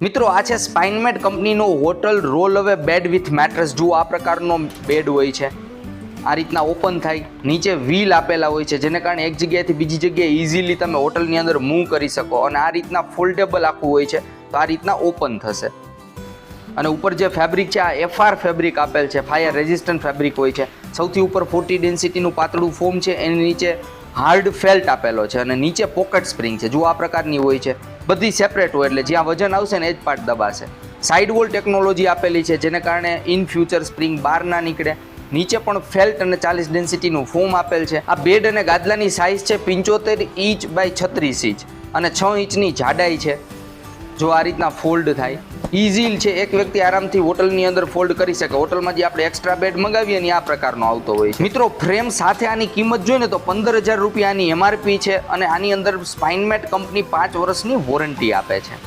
મિત્રો, આ છે સ્પાઇનમેટ કંપનીનો hotel roll away bed with mattress જુઓ, આ પ્રકારનો બેડ હોય છે. આ રીતના ઓપન થાય. નીચે વ્હીલ આપેલા હોય છે, જેને કારણે એક જગ્યાએથી બીજી જગ્યાએ ઇઝીલી તમે હોટલની અંદર મૂવ કરી શકો અને આ રીતના ફોલ્ડેબલ આખું હોય છે. તો આ રીતના ઓપન થશે. અને ઉપર જે ફેબ્રિક છે, આ એફઆર ફેબ્રિક આપેલ છે ફાયર રેઝિસ્ટન્ટ ફેબ્રિક હોય છે. સૌથી ઉપર ફોર્ટી ડેન્સિટીનું પાતળું ફોર્મ છે, એની નીચે હાર્ડ ફેલ્ટ આપેલો છે અને નીચે પોકેટ સ્પ્રિંગ છે. જો આ પ્રકારની હોય છે. બધી સેપરેટ હોય એટલે જ્યાં વજન આવશે ને એ જ પાર્ટ દબાશે. સાઇડ વોલ ટેકનોલોજી આપેલી છે, જેને કારણે ઇન ફ્યુચર સ્પ્રિંગ બહાર ના નીકળે. નીચે પણ ફેલ્ટ અને ચાલીસ ડેન્સિટીનું ફોમ આપેલ છે. આ બેડ અને ગાદલાની સાઇઝ છે પંચોતેર ઇંચ બાય છત્રીસ ઇંચ અને છ ઇંચની જાડાઈ છે. જો આ રીતના ફોલ્ડ થાય ઇઝી છે, એક વ્યક્તિ આરામથી હોટલની અંદર ફોલ્ડ કરી શકે. હોટલમાં જે આપણે એક્સ્ટ્રા બેડ મંગાવીએ ને આ પ્રકારનો આવતો હોય મિત્રો ફ્રેમ સાથે આની કિંમત જોઈએ ને તો પંદર હજાર રૂપિયાની એમઆરપી છે અને આની અંદર સ્પાઇનમેટ કંપની પાંચ વર્ષની વોરંટી આપે છે.